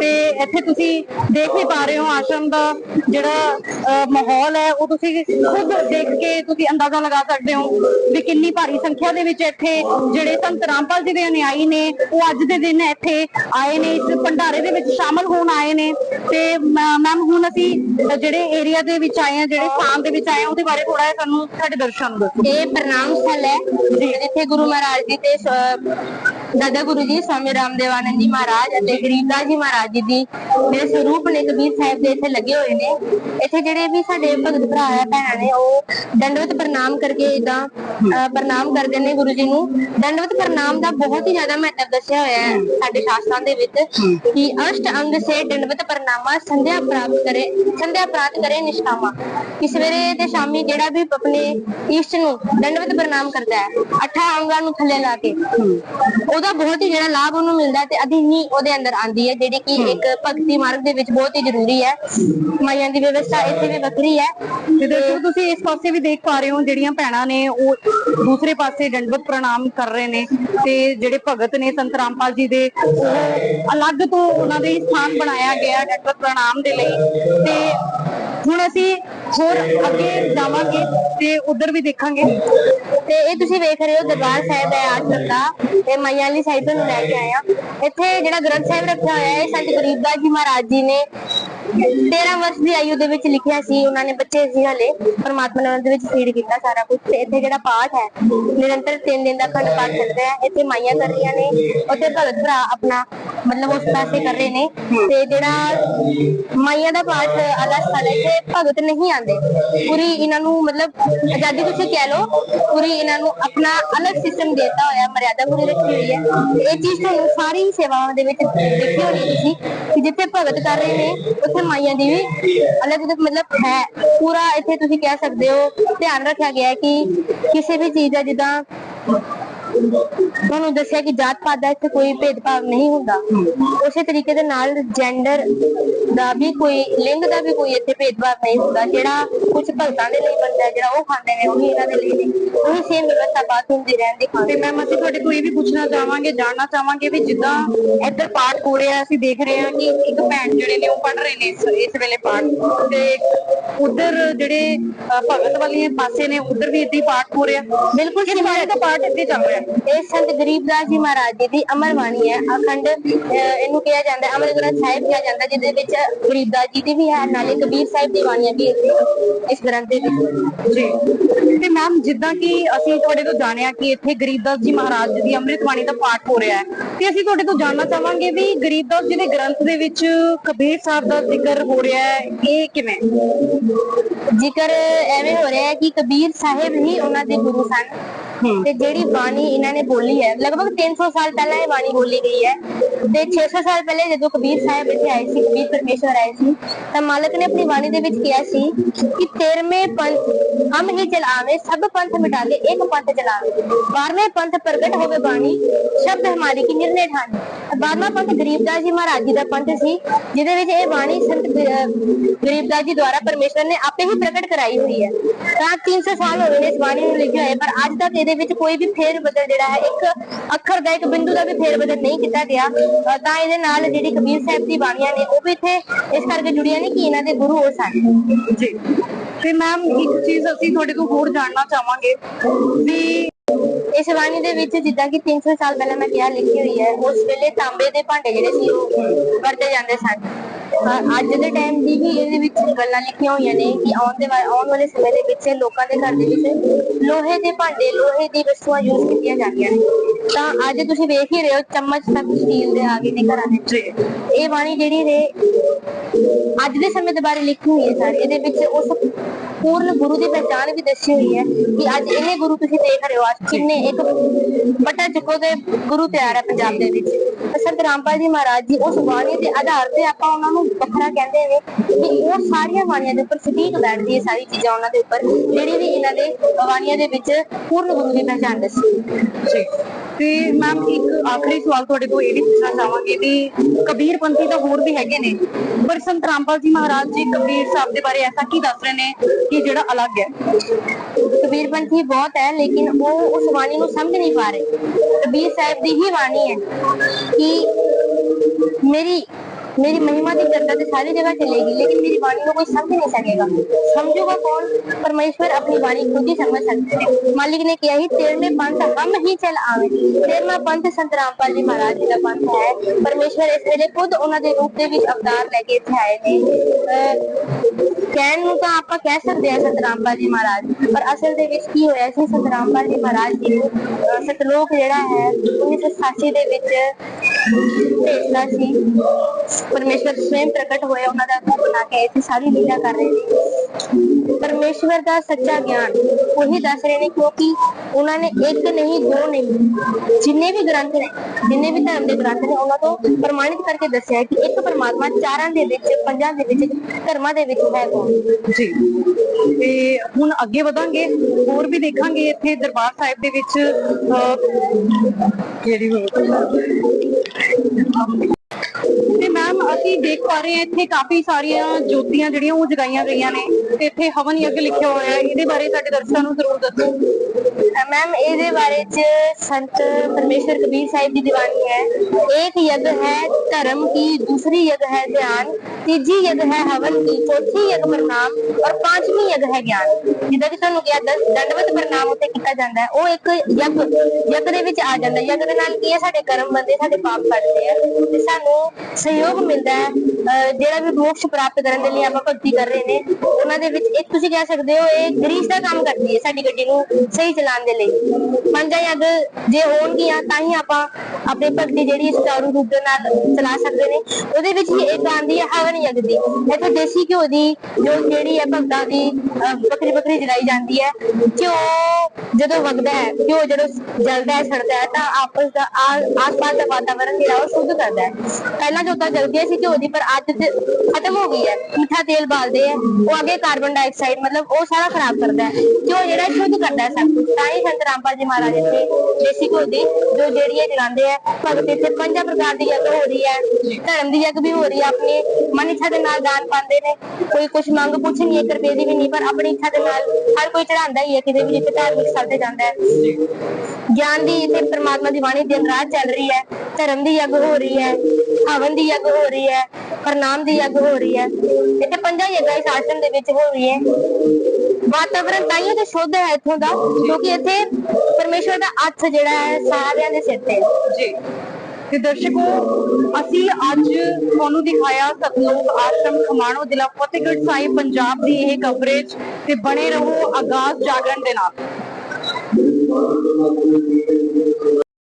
ਤੇ ਇੱਥੇ ਤੁਸੀਂ ਦੇਖ ਹੀ ਪਾ ਰਹੇ ਹੋ ਆਸ਼ਰਮ ਦਾ ਜਿਹੜਾ ਮਾਹੌਲ ਹੈ, ਉਹ ਤੁਸੀਂ ਖੁਦ ਦੇਖ ਕੇ ਤੁਸੀਂ ਅੰਦਾਜ਼ਾ ਲਗਾ ਸਕਦੇ ਹੋ ਵੀ ਕਿੰਨੀ ਭਾਰੀ ਸੰਖਿਆ ਦੇ ਵਿੱਚ ਇੱਥੇ ਜਿਹੜੇ ਸੰਤ ਰਾਮਪਾਲ ਜੀ ਦੇ ਅਨੁਯਾਈ ਨੇ, ਉਹ ਅੱਜ ਦੇ ਦਿਨ ਇੱਥੇ ਆਏ ਨੇ, ਇਸ ਭੰਡਾਰੇ ਦੇ ਵਿੱਚ ਸ਼ਾਮਲ ਹੋਣ ਆਏ ਨੇ। ਤੇ ਮੈਮ, ਹੁਣ ਅਸੀਂ ਜਿਹੜੇ ਏਰੀਆ ਦੇ ਵਿੱਚ ਆਏ ਆ ਜਿਹੜੇ ਸਥਾਨ ਦੇ ਵਿੱਚ ਆਏ ਆ ਉਹਦੇ ਬਾਰੇ ਥੋੜਾ ਸਾਨੂੰ ਸਾਡੇ ਦਰਸ਼ਨ ਦੱਸੋ। ਇਹ ਪ੍ਰਣਾਮ ਸਥਲ ਹੈ, ਜਿੱਥੇ ਗੁਰੂ ਮਹਾਰਾਜ ਜੀ ਦੇ ਦਾਦਾ ਗੁਰੂ ਜੀ ਸਵਾਮੀ ਰਾਮਦੇਵ ਆਨੰਦ ਜੀ ਮਹਾਰਾਜ ਅਤੇ ਗਰੀਬਦਾਸ ਜੀ ਮਹਾਰਾਜ ਜੀ ਦੀ ਜਿਹੜੇ ਸਰੂਪ ਨੇ ਕਬੀਰ ਸਾਹਿਬ ਦੇ ਇੱਥੇ ਲੱਗੇ ਹੋਏ ਨੇ। ਇੱਥੇ ਜਿਹੜੇ ਵੀ ਸਾਡੇ ਭਗਤ ਭਰਾ ਆ ਭੈਣਾਂ ਨੇ ਉਹ ਦੰਡਵਤ ਪ੍ਰਣਾਮ ਕਰਕੇ ਇਦਾਂ ਪ੍ਰਣਾਮ ਕਰਦੇ ਨੇ ਗੁਰੂ ਜੀ ਨੂੰ। ਦੰਡਵਤ ਪ੍ਰਣਾਮ ਦਾ ਬਹੁਤ ਹੀ ਜ਼ਿਆਦਾ ਮਹੱਤਵ ਦੱਸਿਆ ਹੋਇਆ ਹੈ ਸਾਡੇ ਸ਼ਾਸਤਰਾਂ ਦੇ ਵਿੱਚ ਕਿ ਅਸ਼ਟ ਅੰਗ ਸੇ ਦੰਡਵਤ ਪ੍ਰਣਾਮਾ ਸੰਧਿਆ ਪ੍ਰਾਪਤ ਕਰੇ ਸੰਧਿਆ ਪ੍ਰਾਪਤ ਕਰੇ ਨਿਸ਼ਕਾਮਾ। ਕਿ ਸਵੇਰੇ ਤੇ ਸ਼ਾਮੀ ਜਿਹੜਾ ਵੀ ਆਪਣੇ ਇਸ਼ਟ ਨੂੰ ਦੰਡਵਤ ਪ੍ਰਣਾਮ ਕਰਦਾ ਹੈ ਅੱਠਾਂ ਅੰਗਾਂ ਨੂੰ ਥੱਲੇ ਲਾ ਕੇ ਉਹਦਾ ਬਹੁਤ ਹੀ ਜਿਹੜਾ ਲਾਭ ਉਹਨੂੰ ਮਿਲਦਾ ਤੇ ਅਧੀਨੀ ਉਹਦੇ ਅੰਦਰ ਆਂਦੀ ਹੈ ਜਿਹੜੀ ਕਿ ਇੱਕ ਭਗਤੀ ਮਾਰਗ ਦੇ ਵਿੱਚ ਬਹੁਤ ਹੀ ਜ਼ਰੂਰੀ ਹੈ। ਮਾਈਆਂ ਦੀ ਵਿਵਸਥਾ ਇੱਥੇ ਵੀ ਵੱਖਰੀ ਹੈ ਤੇ ਦੇਖੋ ਤੁਸੀਂ ਇਸ ਪਾਸੇ ਵੀ ਦੇਖ ਪਾ ਰਹੇ ਹੋ ਜਿਹੜੀਆਂ ਭੈਣਾਂ ਨੇ ਉਹ ਦੂਸਰੇ ਪਾਸੇ ਦੰਡਵਤ ਪ੍ਰਣਾਮ ਕਰ ਰਹੇ ਨੇ ਤੇ ਜਿਹੜੇ ਭਗਤ ਨੇ ਸੰਤ ਰਾਮਪਾਲ ਜੀ ਦੇ ਉਹ ਅਲੱਗ ਤੋਂ ਉਹਨਾਂ ਦੇ ਸਥਾਨ ਬਣਾਇਆ ਗਿਆ ਦੰਡਵਤ ਪ੍ਰਣਾਮ ਦੇ ਲਈ ਤੇ ਹੁਣ ਅਸੀਂ ਹੋਰ ਅੱਗੇ ਜਾਵਾਂਗੇ ਤੇ ਉਧਰ ਵੀ ਦੇਖਾਂਗੇ। ਤੇ ਇਹ ਤੁਸੀਂ ਵੇਖ ਰਹੇ ਹੋ ਦਰਬਾਰ ਸਾਹਿਬ ਹੈ ਆਸ਼ਰਮ ਦਾ ਤੇ ਮਾਈਆਂ ਵਾਲੀ ਸਾਈਡ ਲੈ ਕੇ ਆਇਆ ਇੱਥੇ ਜਿਹੜਾ ਗ੍ਰੰਥ ਸਾਹਿਬ ਰੱਖਿਆ ਹੋਇਆ ਹੈ ਸੰਤ ਗਰੀਬਦਾਸ ਜੀ ਮਹਾਰਾਜ ਜੀ ਨੇ 13 ਵਰਸ਼ ਦੀ ਆਯੂ ਦੇ ਵਿੱਚ ਲਿਖਿਆ ਸੀ, ਉਹਨਾਂ ਨੇ ਬੱਚੇ ਸੀ ਹਲੇ, ਪਰਮਾਤਮਾ ਨੇ ਉਹਨਾਂ ਦੇ ਵਿੱਚ ਫੀਡ ਕੀਤਾ ਸਾਰਾ ਕੁਝ ਤੇ ਇੱਥੇ ਜਿਹੜਾ ਪਾਠ ਹੈ, ਨਿਰੰਤਰ 3 ਦਿਨ ਦਾ ਖੰਡ ਪਾਠ ਚੱਲਦਾ ਹੈ, ਇੱਥੇ ਮਾਈਆਂ ਕਰ ਰਹੀਆਂ ਨੇ, ਉੱਥੇ ਭਗਤ ਭਰਾ ਆਪਣਾ, ਮਤਲਬ ਉਸ ਪਾਸੇ ਕਰ ਰਹੇ ਨੇ ਤੇ ਜਿਹੜਾ ਮਾਈਆਂ ਦਾ ਪਾਠ ਅਲੱਗ ਸਥਲ ਹੈ, ਇੱਥੇ ਭਗਤ ਨਹੀਂ ਆਉਂਦੇ। ਪੂਰੀ ਇਹਨਾਂ ਨੂੰ ਮਤਲਬ ਆਜ਼ਾਦੀ ਤੁਸੀਂ ਕਹਿ ਲਓ, ਪੂਰੀ ਇਹਨਾਂ ਨੂੰ ਆਪਣਾ ਅਲੱਗ ਸਿਸਟਮ ਦਿੱਤਾ ਹੋਇਆ, ਮਰਿਆਦਾ ਪੂਰੀ ਰੱਖੀ ਹੋਈ ਹੈ। ਇਹ ਚੀਜ਼ ਤੁਹਾਨੂੰ ਸਾਰੀ ਸੇਵਾਵਾਂ ਦੇ ਵਿੱਚ ਦੇਖੀ ਹੋਣੀ ਤੁਸੀਂ, ਕਿ ਜਿੱਥੇ ਭਗਤ ਕਰ ਰਹੇ ਨੇ, ਉੱਥੇ ਮਾਈਆਂ ਦੀ ਵੀ ਅਲੱਗ ਅਲੱਗ ਮਤਲਬ ਹੈ, ਪੂਰਾ ਇੱਥੇ ਤੁਸੀਂ ਕਹਿ ਸਕਦੇ ਹੋ, ਧਿਆਨ ਰੱਖਿਆ ਗਿਆ ਹੈ ਕਿ ਕਿਸੇ ਵੀ ਚੀਜ਼ ਦਾ ਜਿੱਦਾਂ ਤੁਹਾਨੂੰ ਦੱਸਿਆ ਕਿ ਜਾਤ ਪਾਤ ਦਾ ਇੱਥੇ ਕੋਈ ਭੇਦਭਾਵ ਨਹੀਂ ਹੁੰਦਾ। ਉਸੇ ਤਰੀਕੇ ਦੇ ਨਾਲ ਜੈਂਡਰ ਦਾ ਵੀ ਕੋਈ ਲਿੰਗ ਦਾ ਵੀ ਕੋਈ ਇੱਥੇ ਭੇਦਭਾਵ ਨਹੀਂ ਹੁੰਦਾ। ਜਿਹੜਾ ਕੁਝ ਭਗਤਾਂ ਦੇ ਲਈ ਬਣਦਾ ਹੈ, ਜਿਹੜਾ ਉਹ ਖਾਂਦੇ ਨੇ ਉਹੀ ਇਹਨਾਂ ਦੇ ਲਈ ਨਹੀਂ ਉਹੀ ਸੇਮ ਵਿਵਸਥਾ ਬਾਥਰੂਮ ਦੀ ਰਹਿਣ ਦੀ ਖਾਣ ਤੇ ਮੈਮ ਅਸੀਂ ਤੁਹਾਡੇ ਇਹ ਵੀ ਪੁੱਛਣਾ ਚਾਹਾਂਗੇ ਜਾਣਨਾ ਚਾਹਾਂਗੇ ਵੀ ਜਿੱਦਾਂ ਇੱਧਰ ਪਾਠ ਹੋ ਰਿਹਾ ਅਸੀਂ ਦੇਖ ਰਹੇ ਹਾਂ ਕਿ ਇੱਕ ਭੈਣ ਜਿਹੜੇ ਨੇ ਉਹ ਪੜ ਰਹੇ ਨੇ ਇਸ ਇਸ ਵੇਲੇ ਪਾਠ। ਤੇ ਉਧਰ ਜਿਹੜੇ ਭਗਤ ਵਾਲੇ ਪਾਸੇ ਨੇ ਉਧਰ ਵੀ ਇੱਦਾਂ ਹੀ ਪਾਠ ਹੋ ਰਿਹਾ। ਬਿਲਕੁਲ ਬਾਰੇ ਦਾ ਪਾਠ ਇੱਥੇ ਚੱਲ ਰਿਹਾ। ਇਹ ਸੰਤ ਗਰੀਬਦਾਸ ਜੀ ਮਹਾਰਾਜ ਜੀ ਦੀ ਅਮਰ ਬਾਣੀ ਹੈ। ਅਖੰਡ ਇਹਨੂੰ ਕਿਹਾ ਜਾਂਦਾ ਹੈ ਅਮਰ ਗ੍ਰੰਥ ਸਾਹਿਬ ਕਿਹਾ ਜਾਂਦਾ ਜਿਹਦੇ ਵਿੱਚ ਗਰੀਬਦਾਸ ਜੀ ਦੀ ਵੀ ਹੈ ਨਾਲੇ ਕਬੀਰ ਸਾਹਿਬ ਦੀ ਬਾਣੀਆਂ ਵੀ ਇਸ- ਇਸ ਗ੍ਰੰਥ ਦੇ ਵਿੱਚ। ਜੀ। ਤੇ ਮੈਮ ਜਿੱਦਾਂ ਕਿ ਅਸੀਂ ਤੁਹਾਡੇ ਤੋਂ ਜਾਣਿਆ ਕਿ ਇੱਥੇ ਗਰੀਬਦਾਸ ਜੀ ਮਹਾਰਾਜ ਜੀ ਦੀ ਅੰਮ੍ਰਿਤ ਬਾਣੀ ਦਾ ਪਾਠ ਹੋ ਰਿਹਾ ਹੈ ਤੇ ਅਸੀਂ ਤੁਹਾਡੇ ਤੋਂ ਜਾਣਨਾ ਚਾਹਾਂਗੇ ਵੀ ਗਰੀਬਦਾਸ ਜੀ ਦੇ ਗ੍ਰੰਥ ਦੇ ਵਿੱਚ ਕਬੀਰ ਸਾਹਿਬ ਦਾ ਜ਼ਿਕਰ ਹੋ ਰਿਹਾ ਹੈ ਇਹ ਕਿਵੇਂ? ਜ਼ਿਕਰ ਐਵੇਂ ਹੋ ਰਿਹਾ ਹੈ ਕਿ ਕਬੀਰ ਸਾਹਿਬ ਹੀ ਉਹਨਾਂ ਦੇ ਗੁਰੂ ਸਨ। ਤੇ ਜਿਹੜੀ ਬਾਣੀ ਇਹਨਾਂ ਨੇ ਬੋਲੀ ਹੈ, ਲਗਭਗ 300 ਸਾਲ ਪਹਿਲਾਂ ਇਹ ਬਾਣੀ ਬੋਲੀ ਗਈ ਹੈ ਤੇ 600 ਸਾਲ ਪਹਿਲੇ ਜਦੋਂ ਕਬੀਰ ਸਾਹਿਬ ਇੱਥੇ ਆਏ ਸੀ, ਕਬੀਰ ਪਰਮੇਸ਼ਵਰ ਆਏ ਸੀ, ਤਾਂ ਮਾਲਕ ਨੇ ਆਪਣੀ ਬਾਣੀ ਦੇ ਵਿੱਚ ਕਿਹਾ ਸੀ ਕਿ ਤੇਰਵੇਂ ਪੰਥ ਹਮ ਹੀ ਚਲਾਵੇ, ਸਭ ਪੰਥ ਮਿਟਾਲੇ ਇੱਕ ਪੰਥ ਚਲਾਵੇ। ਬਾਰਵੇਂ ਪੰਥ ਪ੍ਰਗਟ ਹੋਵੇ ਬਾਣੀ, ਸ਼ਬਦ ਹਮਾਰੀ ਕੀ ਨਿਰਣੇ ठानी ਬਾਰਮਾ ਪੰਥ ਗਰੀਬਦਾਸ ਜੀ ਮਹਾਰਾਜ ਜੀ ਦਾ ਪੰਥ ਸੀ, ਜਿਹਦੇ ਵਿੱਚ ਇਹ ਬਾਣੀ ਸੰਤ ਗਰੀਬਦਾਸ ਜੀ ਦੁਆਰਾ ਪਰਮੇਸ਼ਰ ਨੇ ਆਪੇ ਹੀ ਪ੍ਰਗਟ ਕਰਾਈ ਹੋਈ ਹੈ। ਤਾਂ 300 ਸਾਲ ਹੋ ਗਏ ਨੇ ਇਸ ਬਾਣੀ ਨੂੰ ਲਿਖੇ ਹੋਏ, ਪਰ ਅੱਜ ਤੱਕ ਇਹਦੇ ਵਿੱਚ ਕੋਈ ਵੀ ਫੇਰ ਬਦਲ ਜਿਹੜਾ ਹੈ, ਇੱਕ ਅੱਖਰ ਦਾ, ਇੱਕ ਬਿੰਦੂ ਦਾ ਵੀ ਫੇਰ ਬਦਲ ਨਹੀਂ ਕੀਤਾ ਗਿਆ। ਤਾਂ ਇਹਦੇ ਨਾਲ ਜਿਹੜੀ ਕਬੀਰ ਸਾਹਿਬ ਦੀ ਬਾਣੀਆਂ ਨੇ, ਉਹ ਵੀ ਇੱਥੇ ਇਸ ਕਰਕੇ ਜੁੜੀਆਂ ਨੇ ਕਿ ਇਹਨਾਂ ਦੇ ਗੁਰੂ ਉਹ ਸਨ ਜੀ। ਤੇ ਮੈਮ ਇੱਕ ਚੀਜ਼ ਅਸੀਂ ਤੁਹਾਡੇ ਤੋਂ ਹੋਰ ਜਾਣਨਾ ਚਾਹਾਂਗੇ ਵੀ ਇਸ ਵਾਣੀ ਦੇ ਵਿੱਚ ਜਿੱਦਾਂ ਕਿ 300 ਸਾਲ ਪਹਿਲਾਂ ਮੈਂ ਕਿਹਾ ਲਿਖੀ ਹੋਈ ਹੈ, ਉਸ ਵੇਲੇ ਤਾਂਬੇ ਦੇ ਭਾਂਡੇ ਜਿਹੜੇ ਸੀ ਉਹ ਵਰਤੇ ਜਾਂਦੇ ਸਨ। ਅੱਜ ਦੇ ਟਾਈਮ ਦੀ ਵੀ ਇਹਦੇ ਵਿੱਚ ਗੱਲਾਂ ਲਿਖੀਆਂ ਹੋਈਆਂ ਨੇ ਕਿ ਆਉਣ ਦੇ ਆਉਣ ਵਾਲੇ ਸਮੇਂ ਦੇ ਵਿੱਚ ਲੋਕਾਂ ਦੇ ਘਰ ਦੇ ਵਿੱਚ ਲੋਹੇ ਦੇ ਭਾਂਡੇ, ਲੋਹੇ ਦੀ ਵਸਤੂਆਂ ਯੂਜ਼ ਕੀਤੀਆਂ ਜਾਂਦੀਆਂ ਨੇ। ਤਾਂ ਅੱਜ ਤੁਸੀਂ ਵੇਖ ਹੀ ਰਹੇ ਹੋ ਚਮਚ ਤੱਕ ਸਟੀਲ ਦੇ ਆ ਗਏ ਨੇ ਘਰਾਂ ਦੇ ਵਿੱਚ। ਇਹ ਬਾਣੀ ਜਿਹੜੀ ਨੇ ਅੱਜ ਦੇ ਸਮੇਂ ਦੇ ਬਾਰੇ ਲਿਖੀ ਹੋਈ ਹੈ ਸਾਰੀ। ਇਹਦੇ ਵਿੱਚ ਉਸ ਪੂਰਨ ਗੁਰੂ ਦੀ ਪਹਿਚਾਣ ਵੀ ਦੱਸੀ ਹੋਈ ਹੈ ਕਿ ਅੱਜ ਇਹ ਗੁਰੂ ਤੁਸੀਂ ਦੇਖ ਰਹੇ ਹੋ, ਅੱਜ ਕਿੰਨੇ ਇੱਕ ਬਟਾ ਚੁੱਕੋ ਦੇ ਗੁਰੂ ਤਿਆਰ ਹੈ ਪੰਜਾਬ ਦੇ ਵਿੱਚ। ਤੇ ਸੰਤ ਰਾਮਪਾਲ ਜੀ ਮਹਾਰਾਜ ਜੀ ਉਸ ਬਾਣੀ ਦੇ ਆਧਾਰ ਤੇ ਆਪਾਂ ਉਹਨਾਂ ਨੂੰ ਵੱਖਰਾ ਕਹਿੰਦੇ ਨੇ ਕਿ ਉਹ ਸਾਰੀਆਂ ਬਾਣੀਆਂ ਦੇ ਉੱਪਰ ਸਟੀਕ ਬੈਠਦੀ ਹੈ ਸਾਰੀ ਚੀਜ਼ਾਂ ਉਹਨਾਂ ਦੇ ਉੱਪਰ ਜਿਹੜੀ ਵੀ ਇਹਨਾਂ ਦੇ ਬਾਣੀਆਂ ਦੇ ਵਿੱਚ ਪੂਰਨ ਗੁਰੂ ਦੀ ਪਹਿਚਾਣ ਦੱਸੀ। ਜੀ। ਤੇ ਮੈਮ ਇੱਕ ਆਖਰੀ ਸਵਾਲ ਤੁਹਾਡੇ ਤੋਂ ਇਹ ਵੀ ਪੁੱਛਣਾ ਚਾਹਾਂਗੇ ਵੀ ਕਬੀਰ ਪੰਥੀ ਤਾਂ ਹੋਰ ਵੀ ਹੈਗੇ ਨੇ ਪਰ ਸੰਤ ਰਾਮਪਾਲ ਜੀ ਮਹਾਰਾਜ ਜੀ ਕਬੀਰ ਸਾਹਿਬ ਦੇ ਬਾਰੇ ਐਸਾ ਕੀ ਦੱਸ ਰਹੇ ਨੇ ਕਿ ਜਿਹੜਾ ਅਲੱਗ ਹੈ? ਕਬੀਰ ਪੰਥੀ ਬਹੁਤ ਹੈ ਲੇਕਿਨ ਉਹ ਉਸ ਬਾਣੀ ਨੂੰ ਸਮਝ ਨਹੀਂ ਪਾ ਰਹੇ। ਕਬੀਰ ਸਾਹਿਬ ਦੀ ਹੀ ਬਾਣੀ ਹੈ ਕਿ ਮੇਰੀ ਮੇਰੀ ਮਹਿਮਾ ਦੀ ਚਰਚਾ ਤੇ ਸਾਰੀ ਜਗ੍ਹਾ ਚਲੇਗੀ ਲੇਕਿਨ ਮੇਰੀ ਬਾਣੀ ਨੂੰ ਕੋਈ ਸਮਝ ਨਹੀਂ ਸਕੇਗਾ ਸਮਝੂਗਾ ਕੌਣ ਪਰਮੇਸ਼ਵਰ ਆਪਣੀ ਬਾਣੀ ਖੁਦ ਹੀ ਸਮਝ ਸਕਦੇ ਨੇ ਮਾਲਿਕ ਨੇ ਕਿਹਾ ਹੀ ਤੇਰਵੇਂ ਪੰਥ ਹਮ ਹੀ ਚਲ ਆਵੇ ਤੇਰਵਾਂ ਪੰਥ ਸੰਤ ਰਾਮਪਾਲ ਜੀ ਮਹਾਰਾਜ ਜੀ ਦਾ ਪੰਥ ਹੈ ਪਰਮੇਸ਼ਵਰ ਇਸ ਵੇਲੇ ਖੁਦ ਉਹਨਾਂ ਦੇ ਰੂਪ ਦੇ ਵਿੱਚ ਅਵਤਾਰ ਲੈ ਕੇ ਇੱਥੇ ਆਏ ਨੇ ਅਹ ਕਹਿਣ ਨੂੰ ਤਾਂ ਆਪਾਂ ਕਹਿ ਸਕਦੇ ਹਾਂ ਸੰਤ ਰਾਮਪਾਲ ਜੀ ਮਹਾਰਾਜ ਪਰ ਅਸਲ ਦੇ ਵਿੱਚ ਕੀ ਹੋਇਆ ਸੀ ਸੰਤ ਰਾਮਪਾਲ ਜੀ ਮਹਾਰਾਜ ਜੀ ਨੂੰ ਅਹ ਸਤਲੋਕ ਜਿਹੜਾ ਹੈ 1987 ਦੇ ਵਿੱਚ ਭੇਜਦਾ ਸੀ ਪਰਮੇਸ਼ਵਰ ਸਵੈਮ ਪ੍ਰਗਟ ਹੋਏ ਉਹਨਾਂ ਦਾ ਰੂਪ ਬਣਾ ਕੇ ਇੱਥੇ ਸਾਰੀ ਲੀਲਾ ਕਰ ਰਹੇ ਨੇ ਪਰਮੇਸ਼ਵਰ ਦਾ ਸੱਚਾ ਗਿਆਨ ਉਹੀ ਦੱਸ ਰਹੇ ਨੇ ਕਿਉਂਕਿ ਉਹਨਾਂ ਨੇ ਇੱਕ ਨਹੀਂ ਦੋ ਨਹੀਂ ਜਿੰਨੇ ਵੀ ਗ੍ਰੰਥ ਨੇ ਜਿੰਨੇ ਵੀ ਧਰਮ ਦੇ ਗ੍ਰੰਥ ਨੇ ਉਹਨਾਂ ਤੋਂ ਪ੍ਰਮਾਣਿਤ ਕਰਕੇ ਦੱਸਿਆ ਕਿ ਇੱਕ ਪਰਮਾਤਮਾ ਚਾਰਾਂ ਦੇ ਵਿੱਚ ਪੰਜਾਂ ਦੇ ਵਿੱਚ ਧਰਮਾਂ ਦੇ ਵਿੱਚ ਹੈ ਕੌਣ? ਜੀ। ਤੇ ਹੁਣ ਅੱਗੇ ਵਧਾਂਗੇ ਹੋਰ ਵੀ ਦੇਖਾਂਗੇ ਇੱਥੇ ਦਰਬਾਰ ਸਾਹਿਬ ਦੇ ਵਿੱਚ ਅਹ, ਜਿਹੜੀ ਤੇ ਮੈਮ ਅਸੀਂ ਦੇਖ ਪਾ ਰਹੇ ਹਾਂ ਇੱਥੇ ਕਾਫੀ ਸਾਰੀਆਂ ਜੋਤੀਆਂ ਜਿਹੜੀਆਂ ਉਹ ਜਗਾਈਆਂ ਗਈਆਂ ਨੇ ਤੇ ਇੱਥੇ ਹਵਨ ਯੱਗ ਲਿਖਿਆ ਹੋਇਆ ਹੈ। ਇਹਦੇ ਬਾਰੇ ਸਾਡੇ ਦਰਸ਼ਕਾਂ ਨੂੰ ਜ਼ਰੂਰ ਦੱਸੋ। ਮੈਮ ਇਹਦੇ ਬਾਰੇ ਚ ਸੰਤ ਪਰਮੇਸ਼ਰ ਕਬੀਰ ਸਾਹਿਬ ਦੀ ਦੀਵਾਨੀ ਹੈ। ਇੱਕ ਯਗ ਹੈ ਧਰਮ ਕੀ, ਦੂਸਰੀ ਯਗ ਹੈ ਧਿਆਨ ਤੀਜੀ ਯਗ ਹੈ ਹਵਨ ਕੀ, ਚੌਥੀ ਯਗ ਪ੍ਰਣਾਮ ਔਰ ਪੰਜਵੀਂ ਯਗ ਹੈ ਗਿਆਨ। ਜਿੱਦਾਂ ਕਿ ਤੁਹਾਨੂੰ ਕਿਹਾ ਦੰਡਵਤ ਪ੍ਰਣਾਮ ਉੱਤੇ ਕੀਤਾ ਜਾਂਦਾ ਹੈ। ਉਹ ਇੱਕ ਯਗ ਯਗ ਦੇ ਵਿੱਚ ਆ ਜਾਂਦਾ ਯਗ ਦੇ ਨਾਲ ਕੀ ਹੈ? ਸਾਡੇ ਕਰਮ ਬੰਦੇ, ਸਾਡੇ ਪਾਪ ਕੱਟਦੇ ਆ। ਤੇ ਸਾਨੂੰ ਸਹਿਯੋਗ ਮਿਲਦਾ ਹੈ। ਜਿਹੜਾ ਵੀ ਮੋਕਸ਼ ਪ੍ਰਾਪਤ ਕਰਨ ਦੇ ਲਈ ਆਪਾਂ ਭਗਤੀ ਕਰ ਰਹੇ ਨੇ, ਉਹਨਾਂ ਦੇ ਵਿੱਚ ਇੱਕ ਤੁਸੀਂ ਕਹਿ ਸਕਦੇ ਹੋ, ਇਹ ਗਰੀਸ ਦਾ ਕੰਮ ਕਰਦੀ ਹੈ ਸਾਡੀ ਗੱਡੀ ਨੂੰ ਸਹੀ ਚਲਾਉਣ ਦੇ ਲਈ। ਪੰਜਾਂ ਯੱਗ ਜੇ ਹੋਣਗੀਆਂ, ਤਾਂ ਹੀ ਆਪਾਂ ਆਪਣੀ ਭਗਤੀ ਜਿਹੜੀ ਸੁਚਾਰੂ ਰੂਪ ਦੇ ਨਾਲ ਚਲਾ ਸਕਦੇ ਨੇ। ਉਹਦੇ ਵਿੱਚ ਹੀ ਇੱਕ ਆਂਦੀ ਹੈ, ਹਵਨ ਯੱਗ ਦੀ। ਇੱਥੇ ਦੇਸੀ ਘਿਓ ਦੀ ਜੋ ਜਿਹੜੀ ਹੈ ਭਗਤਾਂ ਦੀ ਬੱਕਰੀ ਬੱਕਰੀ ਜਲਾਈ ਜਾਂਦੀ ਹੈ। ਘਿਓ ਜਦੋਂ ਵਗਦਾ ਹੈ, ਘਿਓ ਜਦੋਂ ਜਲਦਾ ਹੈ, ਸੜਦਾ ਹੈ, ਤਾਂ ਆਪਸ ਦਾ ਆਸ-ਪਾਸ ਦਾ ਵਾਤਾਵਰਨ ਜਿਹੜਾ ਉਹ ਸ਼ੁੱਧ ਕਰਦਾ ਹੈ। ਪਹਿਲਾਂ ਜੋਤਾਂ ਜਲਦੀਆਂ ਸੀ ਘਿਓ ਦੀ, ਪਰ ਅੱਜ ਖਤਮ ਹੋ ਗਈ ਹੈ। ਮਿੱਠਾ ਤੇਲ ਬਾਲਦੇ ਆ ਉਹ ਅੱਗੇ ਕਾਰਬਨ ਡਾਈਆਕਸਾਈਡ ਮਤਲਬ ਉਹ ਸਾਰਾ ਖਰਾਬ ਕਰਦਾ ਹੈ। ਘਿਓ ਜਿਹੜਾ ਸ਼ੁੱਧ ਕਰਦਾ ਹੈ ਸਭ। ਤਾਂ ਹੀ ਸੰਤ ਜੀ ਮਹਾਰਾਜ ਇੱਥੇ ਦੇਸੀ ਘਿਓ ਦੀ, ਜੋ ਜਿਹੜੀ ਹੈ ਆ, ਭਗਤ ਇੱਥੇ ਪੰਜਾਂ ਪ੍ਰਕਾਰ ਦੀ ਯੱਗ ਹੋ ਰਹੀ ਹੈ ਧਰਮ ਦੀ ਯੱਗ ਵੀ ਹੋ ਰਹੀ ਹੈ ਆਪਣੀ ਮਨ ਇੱਛਾ ਦੇ ਨਾਲ ਦਾਨ ਪਾਉਂਦੇ ਨੇ। ਕੋਈ ਕੁਝ ਮੰਗ ਪੁੱਛ ਨਹੀਂ 1 ਰੁਪਏ ਦੀ ਵੀ ਨਹੀਂ, ਪਰ ਆਪਣੀ ਇੱਛਾ ਦੇ ਨਾਲ ਹਰ ਕੋਈ ਚੜਾਉਂਦਾ ਹੀ ਹੈ ਕਿਤੇ ਵੀ ਜਿੱਥੇ ਧਾਰਮਿਕ ਸਥਲ ਤੇ ਜਾਂਦਾ ਹੈ। ਗਿਆਨ ਦੀ ਇੱਥੇ ਪ੍ਰਮਾਤਮਾ ਦੀ ਬਾਣੀ ਦਿਨ ਰਾਤ ਚੱਲ ਰਹੀ ਹੈ। ਧਰਮ ਦੀ ਯੱਗ ਹੋ ਰਹੀ ਹੈ, ਹਵਨ ਦੀ ਯੱਗ ਹੋ ਰਹੀ ਹੈ, ਪ੍ਰਣਾਮ ਦੀ ਯੱਗ ਹੋ ਰਹੀ ਹੈ। ਇੱਥੇ ਪੰਜਾਂ ਯੱਗਾਂ ਇਸ ਆਸ਼ਰਮ ਦੇ ਵਿੱਚ ਹੋ ਰਹੀ ਹੈ। ਵਾਤਾਵਰਣ ਤਾਂ ਹੀ ਤੇ ਸ਼ੁੱਧ ਹੈ ਇੱਥੋਂ ਦਾ, ਕਿਉਂਕਿ ਇੱਥੇ ਪਰਮੇਸ਼ਵਰ ਦਾ ਹੱਥ ਜਿਹੜਾ ਹੈ ਸਾਰਿਆਂ ਦੇ ਸਿਰ ਤੇ। ਜੀ। ਤੇ ਦਰਸ਼ਕੋ, ਅਸੀਂ ਅੱਜ ਤੁਹਾਨੂੰ ਦਿਖਾਇਆ ਸਤਲੋਕ ਆਸ਼ਰਮ ਖਮਾਣੋ ਜ਼ਿਲ੍ਹਾ ਫਤਿਹਗੜ੍ਹ ਸਾਹਿਬ, ਪੰਜਾਬ ਦੀ ਇਹ ਕਵਰੇਜ ਤੇ ਬਣੇ ਰਹੋ ਆਗਾਜ਼ ਜਾਗਰਣ ਦੇ ਨਾਲ।